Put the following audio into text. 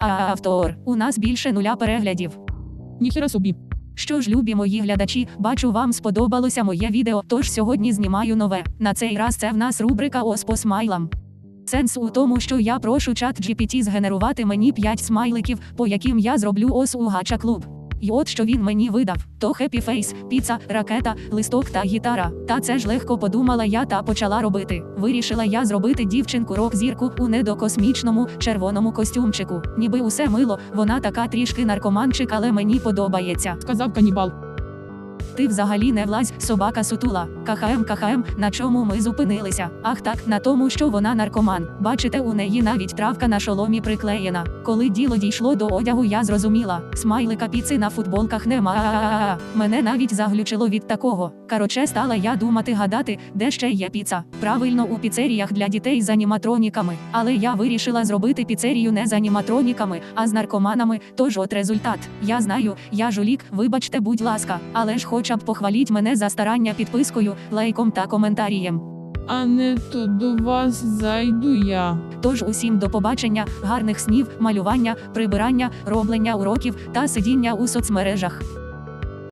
А автор, у нас більше нуля переглядів. Ніхера собі. Що ж, любі мої глядачі, бачу, вам сподобалося моє відео, тож сьогодні знімаю нове. На цей раз це в нас рубрика Ос по смайлам. Сенс у тому, що я прошу чат GPT згенерувати мені 5 смайликів, по яким я зроблю ос у гача клуб. І от що він мені видав: то хеппі фейс, піца, ракета, листок та гітара. Та це ж легко подумала я та почала робити. Вирішила я зробити дівчинку рок-зірку у недокосмічному червоному костюмчику. Ніби усе мило, вона така трішки наркоманчик, але мені подобається. Сказав канібал. Ти взагалі не влазь, собака сутула. КХМ, КХМ, на чому ми зупинилися? Ах так, на тому, що вона наркоман. Бачите, у неї навіть травка на шоломі приклеєна. Коли діло дійшло до одягу, я зрозуміла. Смайлика піци на футболках нема. Мене навіть заглючило від такого. Короче, стала я думати гадати, де ще є піца. Правильно, у піцеріях для дітей з аніматроніками. Але я вирішила зробити піцерію не з аніматроніками, а з наркоманами. Тож от результат. Я знаю, я жулік, вибачте, будь ласка, але ж хоча б похваліть мене за старання підпискою, лайком та коментарієм. А не то до вас зайду я. Тож усім до побачення, гарних снів, малювання, прибирання, роблення уроків та сидіння у соцмережах.